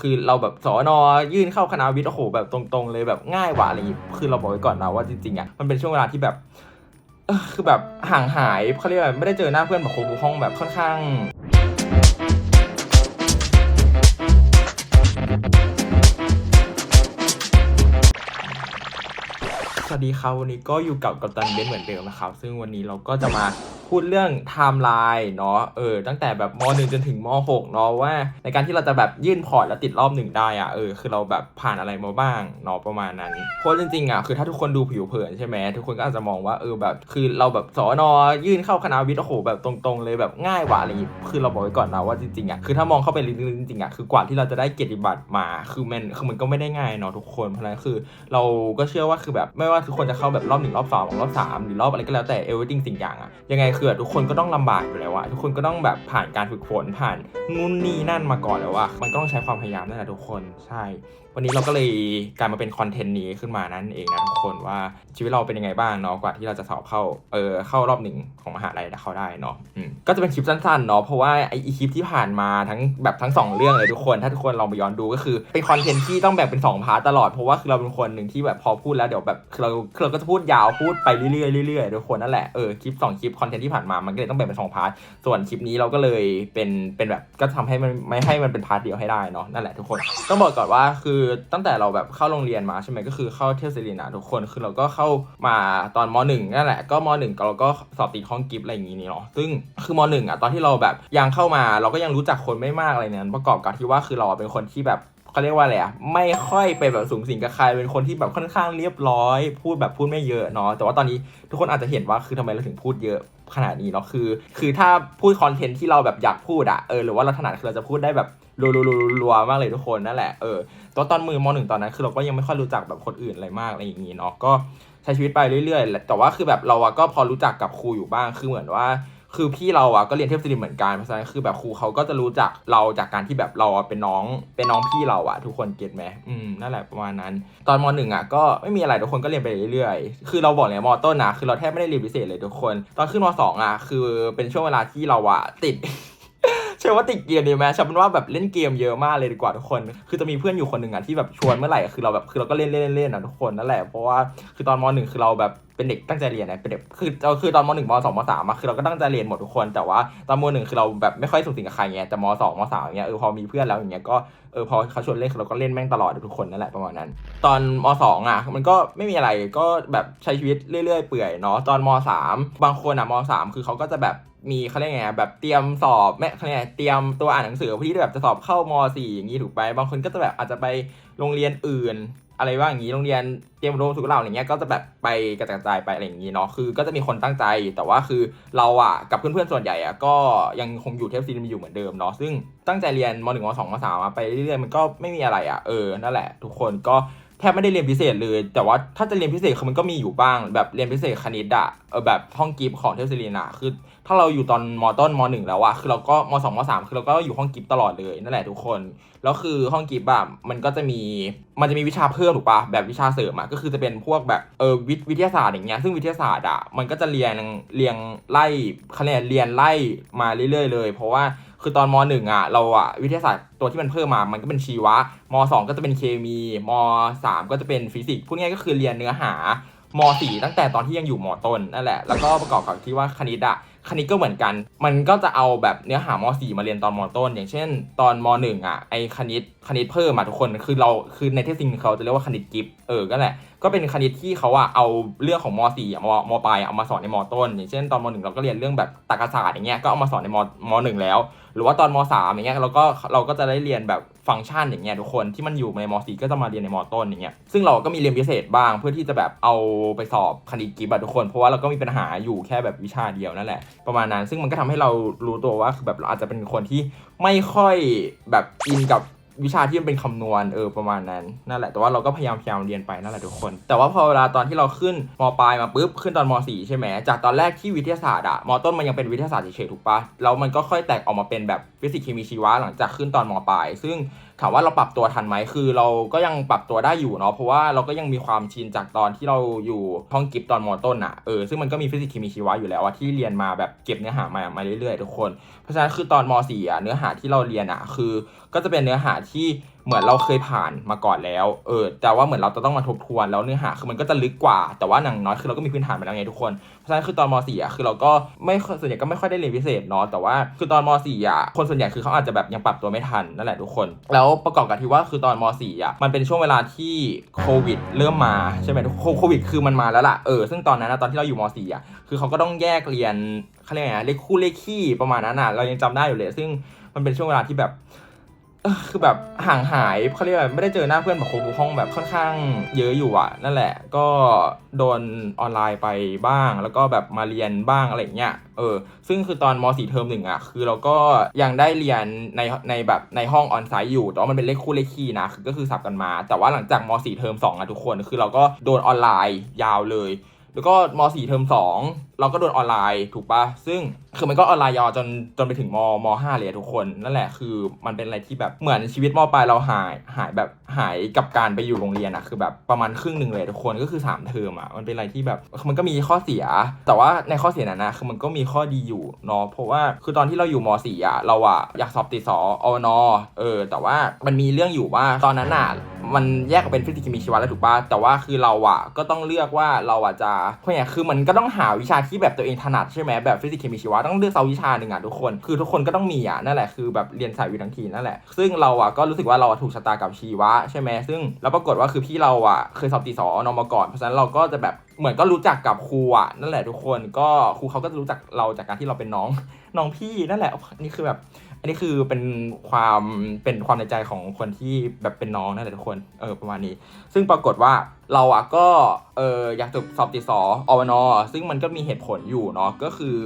คือเราแบบสอนอยื่นเข้าคณะวิทย์โอ้โหแบบตรงๆเลยแบบง่ายกว่าอะไรอย่างงี้คือเราบอกไว้ก่อนนะว่าจริงๆอะมันเป็นช่วงเวลาที่แบบคือแบบห่างหายเขาเรียกว่าไม่ได้เจอหน้าเพื่อนแบบโครูห้องแบบค่อนข้างสวัสดีครับวันนี้ก็อยู่กับกัปตันเบนเหมือนเดิมนะครับ ซึ่งวันนี้เราก็จะมา พูดเรื่องไทม์ไลน์เนาะเออตั้งแต่แบบม .1 จนถึงม .6 เนาะว่า ในการที่เราจะแบบยื่นพอร์ตแล้วติดรอบหนึ่งได้อะเออคือเราแบบผ่านอะไรมาบ้างเนาะประมาณนั้นเพราะจริงๆอะคือถ้าทุกคนดูผิวเผินใช่ไหมทุกคนก็อาจจะมองว่าเออแบบคือเราแบบสอนอยื่นเข้าคณะวิทย์โอ้โหแบบตรงๆ เลยแบบง่ายกว่าอะไรอย่างงี้คือเราบอกไว้ก่อนนะว่าจริงๆอะคือถ้ามองเข้าไปลึกๆจริงๆอะคือกว่าที่เราจะได้เกียรติบัตรมาคือมันคือมันก็ไม่ได้ง่ายเนาะทุกคนเพราะฉะนั้นคือ เราก็เชื่อว่าคือแบบไม่ว่าทุกคนจะเข้าแบบรอบหนึ่งรอบสองรอบสามหรือรอบอะไรก็แล้วแต่ everything สิ่งอย่างอะยังไงคือทุกคนก็ต้องลำบากอยู่แล้วอะทุกคนก็ต้องแบบผ่านการฝึกฝนผ่านนู่นนี่นั่นมาก่อนแล้วอะมันก็ต้องใช้ความพยายามนั่นแหละทุกคนใช่ วันนี้เราก็เลยกลายมาเป็นคอนเทนต์นี้ขึ้นมานั่นเองนะทุกคนว่าชีวิตเราเป็นยังไงบ้างเนาะกว่าที่เราจะสอบเข้าเออเข้ารอบหนึ่งของมหาลัยเข้าได้เนาะก็จะเป็นคลิปสั้นๆเนาะเพราะว่าไออีคลิปที่ผ่านมาทั้งแบบทั้งสองเรื่องเลยทุกคน ถ้าทุกคนลองไปย้อนดูก็คือเป็นคอนเทนต์ที่ต้องแบ่งเป็นสองพาร์ตตลอดเพราะว่าคือเราเป็นคนหนึ่งที่แบบพอพูดแล้วเดี๋ยวแบบเราเราก็จะพูดยาวพูดไปเรื่อยๆเรื่อยๆทุกคนนั่นแหละเออคลิปสองคลิปคอนเทนต์ที่ผ่านมามันก็เลยต้องแบ่งเป็นสองพาร์ทส่วนคลิปนี้เราก็เลยเป็นเป็นแบบก็ทำให้มันไม่ให้มันเป็นพาร์ทเดียวให้ได้เนาะนั่นแหละทุกคนต้องบอกก่อนว่าคือตั้งแต่เราแบบเข้าโรงเรียนมาใช่ไหมก็คือเข้าเทศศิรินอะทุกคนคือเราก็เข้ามาตอนมหนึ่งนั่นแหละก็มหนึ่งเราก็สอบติดห้องกิฟต์อะไรอย่างงี้นี่เนาะซึ่งคือมหนึ่งอะตอนที่เราแบบยังเข้ามาเราก็ยังรู้จักคนไม่มากอะไรเนี่ยประกอบกับที่ว่าคือเราเป็นคนที่แบบ เขาเรียกว่าอะไรอะไม่ค่อยไปแบบสูงสิงกับใครเป็นคนที่แบบค่อนข้างเรียบร้อย พูดแบบพูดไม่เยอะเนาะแต่ว่าตอนนี้ทุกคนอาจจะเห็นว่าคือทำไมเราถึงพูดเยอะขนาดนี้เนาะคือ คือถ้าพูดคอนเทนต์ที่เราแบบอยากพูดอะเออหรือว่าเราถนัดคือเราจะพูดได้แบบรัวๆๆๆมากเลยทุกคนนั่นแหละเออตอนตอนมือมอหนึ่งตอนนั้นคือเราก็ยังไม่ค่อยรู้จักแบบคนอื่นอะไรมากอะไรอย่างงี้เนาะก็ใช้ชีวิตไปเรื่อย ๆ แต่ว่าคือแบบเราอะก็พอรู้จักกับครูอยู่บ้างคือเหมือนว่า คือพี่เราอะก็เรียนเทพศิรินเหมือนกันเพราะฉะนั้นคือแบบครูเขาก็จะรู้จักเราจากการที่แบบเราอะเป็นน้องเป็นน้องพี่เราอะทุกคนเก็ตไหมอืมนั่นแหละประมาณนั้น ตอนมหนึ่งอะก็ไม่มีอะไรทุกคนก็เรียนไปเรื่อยๆ คือเราบอกเลยมต้นนะคือเราแทบไม่ได้เรียนพิเศษเลยทุกคน ตอนขึ้นมสองอะคือเป็นช่วงเวลาที่เราอะติด ใช่ว่าติดเกมดีไหมฉันเป็นว่าแบบเล่นเกมเยอะมากเลยดีกว่าทุกคน คือจะมีเพื่อนอยู่คนหนึ่งอะที่แบบชวนเมื่อไหร่คือเราแบบคือเราก็เล่นเล่นเล่นอะทุกคนนั่นแหละเพราะว่าคือตอนมหนึ่งคือเราแบบเป็นเด็กตั้งใจเรียนนะเป็นเด็กคือเราคือตอนมหนึ่งมสองมสามอะคือเราก็ตั้งใจเรียนหมดทุกคนแต่ว่าตอนมหนึ่งคือเราแบบไม่ค่อยสูงสิงกับใครเงี้ยแต่มสองมสามเงี้ยเออพอมีเพื่อนแล้วอย่างเงี้ยก็เออพอเขาชวนเล่นเราก็เล่นแม่งตลอดทุกคนนั่นแหละประมาณนั้น ตอนมสองอะมันก็ไม่มีอะไรก็แบบใช้ชีวิตเรื่อยๆเปื่อยเนาะตอนมสามบางคนอะมสามคือเขาก็จะแบบ มีเขาเรียกไงแบบเตรียมสอบแม่เขาเรียกไงเตรียมตัวอ่านหนังสือเพื่อที่จะแบบจะสอบเข้ามสี่อย่างนี้ถูกไปบางคนก็จะแบบอาจจะไปโรงเรียนอื่น อะไรว่าอย่างนี้โรงเรียนเตรียมอุดมสุขเราอะไรเงี้ยก็จะแบบไปกระจายไปอะไรอย่างนี้เนาะคือ ก็จะมีคนตั้งใจแต่ว่าคือเราอะกับเพื่อนๆส่วนใหญ่อะก็ยังคงอยู่เทปซีรีอยู่เหมือนเดิมเนาะซึ่งตั้งใจเรียนมหนึ่งมสองมสามไปเรื่อยๆมันก็ไม่มีอะไรอะเออนั่นแหละ ทุกคนก็ แทบไม่ได้เรียนพิเศษเลย แต่ว่าถ้าจะเรียนพิเศษคือมันก็มีอยู่บ้าง แบบเรียนพิเศษคณิตอะเออแบบห้องกิฟต์ของเทปซีรีส์อะคือ ถ้าเราอยู่ตอนมต้นมหนึ่งแล้วอะคือเราก็มสองมสามคือเราก็อยู่ห้องกิฟต์ตลอดเลยนั่นแหละทุกคนแล้วคือห้องกิฟต์อะมันก็จะมีมันจะมีวิชาเพิ่มถูกปะแบบวิชาเสริมอะก็คือจะเป็นพวกแบบเออวิวิทยาศาสตร์อย่างเงี้ยซึ่งวิทยาศาสตร์อะมันก็จะเรียนเรียงไล่คะแนนเรียนไล่มาเรื่อยๆเลย เพราะว่า คือตอนมหนึ่งอะเราอะวิทยาศาสตร์ตัวที่มันเพิ่มมามันก็เป็นชีวะมสองก็จะเป็นเคมีมสามก็จะเป็นฟิสิกส์พูดง่ายๆก็คือเรียนเนื้อหาม .4 ตั้งแต่ตอนที่ยังอยู่มต้นนั่นแหละ แล้วก็ประกอบกับที่ว่าคณิตอะคณิตก็เหมือนกัน มันก็จะเอาแบบเนื้อหาม .4 มาเรียนตอนมต้น อย่างเช่น ตอนม .1 อะไอคณิตคณิตเพิ่มมาทุกคนคือเราคือในเทศซิงเขาจะเรียกว่าคณิตกิฟต์เออก็แหละ ก็เป็นคณิตที่เขาอะเอาเรื่องของม .4 มมปลายเอามาสอนในมต้น อย่างเช่นตอนม .1 เราก็เรียนเรื่องแบบตรรกศาสตร์อย่างเงี้ยก็เอามาสอนในมม .1 แล้ว หรือว่าตอนม .3 อย่างเงี้ยเราก็เราก็จะได้เรียนแบบฟังก์ชันอย่างเงี้ยทุกคนที่มันอยู่ในม .4 ก็จะมาเรียนในมต้นอย่างเงี้ยซึ่งเราก็มีเรียนพิเศษบ้างเพื่อที่จะแบบเอาไปสอบคณิตกิฟต์อะทุกคน เพราะว่าเราก็มีปัญหาอยู่แค่แบบวิชาเดียวนั่นแหละประมาณนั้น ซึ่งมันก็ทำให้เรารู้ตัวว่าคือแบบเราอาจจะเป็นคนที่ไม่ค่อยแบบอินกับ วิชาที่มันเป็นคำนวณเออประมาณนั้นนั่นแหละแต่ว่าเราก็พยายามพยายามเรียนไปนั่นแหละทุกคน แต่ว่าพอเวลาตอนที่เราขึ้นมปลายมาปุ๊บขึ้นตอนมสี่ใช่ไหมจากตอนแรกที่วิทยาศาสตร์อะมต้นมันยังเป็นวิทยาศาสตร์เฉยๆถูกปะแล้วมันก็ค่อยแตกออกมาเป็นแบบฟิสิกส์เคมีชีวะหลังจากขึ้นตอนมปลาย ซึ่ง ถามว่าเราปรับตัวทันไหมคือ เราก็ยังปรับตัวได้อยู่เนาะเพราะว่าเราก็ยังมีความชินจากตอนที่เราอยู่ห้องกิฟตอนมต้นอะเออซึ่งมันก็มีฟิสิกส์เคมีชีวะอยู่แล้วอะที่เรียนมาแบบเก็บเนื้อหามามาเรื่อยๆทุกคน เพราะฉะนั้นคือตอนม .4 อะเนื้อหาที่เราเรียนอะคือ ก็จะเป็นเนื้อหาที่เหมือนเราเคยผ่านมาก่อนแล้ว เออ แต่ว่าเหมือนเราจะต้องมาทบทวนแล้วเนื้อหาคือมันก็จะลึกกว่า แต่ว่าหนังน้อยคือเราก็มีพื้นฐานมาแล้วไงทุกคน เพราะฉะนั้นคือตอนม .4 อะคือเราก็ไม่ส่วนใหญ่ก็ไม่ค่อยได้เรียนพิเศษเนาะ แต่ว่าคือตอนม .4 อะคนส่วนใหญ่คือเขาอาจจะแบบยังปรับตัวไม่ทันนั่นแหละทุกคน แล้วประกอบกับที่ว่าคือตอนม .4 อะมันเป็นช่วงเวลาที่โควิด เริ่มมาใช่ไหมทุกโควิดคือมันมาแล้วล่ะ เออ ซึ่งตอนนั้นนะตอนที่เราอยู่ม .4 อะคือเขาก็ต้องแยกเรียนเขาเรียกไงเลขคู่เลขขี้ประมาณนั้นอะเรายังจำได้อยู่เลย ซึ่งมันเป็นช่วงเวลาที่แบบ คือแบบห่างหายเขาเรียกว่าไม่ได้เจอหน้าเพื่อนแบบครูห้องแบบค่อนข้างเยอะอยู่อะนั่นแหละ ก็โดนออนไลน์ไปบ้าง แล้วก็แบบมาเรียนบ้างอะไรเงี้ยเออซึ่งคือตอนม .4 เทอมหนึ่งอะคือเราก็ยังได้เรียนในในแบบในห้องออนไซต์อยู่แต่ว่ามันเป็นเลขคู่เลขคี่นะคือก็คือสับกันมา แต่ว่าหลังจากม .4 เทอม2อะทุกคนคือเราก็โดนออนไลน์ยาวเลย แล้วก็ม .4 เทอม2 เราก็โดนออนไลน์ถูกปะซึ่งคือมันก็ออนไลน์ยาวจนจนไปถึงมม 5 เลยอะทุกคนนั่นแหละคือมันเป็นอะไรที่แบบเหมือนชีวิตมปลายเราหายหายแบบหายกับการไปอยู่โรงเรียนอะคือแบบประมาณครึ่งหนึ่งเลยทุกคนก็คือ 3 เทอมอะมันเป็นอะไรที่แบบมันก็มีข้อเสีย แต่ว่าในข้อเสียนั้นนะคือมันก็มีข้อดีอยู่เนาะเพราะว่าคือตอนที่เราอยู่ม .4 อะเราอะอยากสอบติดสออนอเออ แต่ว่ามันมีเรื่องอยู่ว่าตอนนั้นอะมันแยกออกเป็นฟิสิกส์เคมีชีวะแล้วถูกปะแต่ว่าคือเราอะก็ต้องเลือกว่าเราอะจะเพราะอย่างคือมันก็ต้องหาวิชาที่แบบตัวเองถนัดใช่ไหมแบบฟิสิกส์เคมีชีวะต้องเลือกเซาวิชาหนึ่งอะทุกคนคือทุกคนก็ต้องมีอะนั่นแหละคือแบบเรียนสายวิทย์ทั้งทีนั่นแหละซึ่งเราอะก็รู้สึกว่าเราถูกชะตากับชีวะใช่ไหมซึ่งแล้วปรากฏว่าคือพี่เราอะเคยสอบตีสอนอมาก่อนเพราะฉะนั้นเราก็จะแบบเหมือนก็รู้จักกับครูอะนั่นแหละทุกคนก็ครูเขาก็จะรู้จักเราจากการที่เราเป็นน้องน้องพี่นั่นแหละนนี้คือแบบ อันนี้คือเป็นความเป็นความในใจของคนที่แบบเป็นน้องนั่นแหละทุกคนเออประมาณนี้ ซึ่งปรากฏว่าเราอะก็เอออยากจบสอบติสออวนอซึ่งมันก็มีเหตุผลอยู่เนาะก็คือ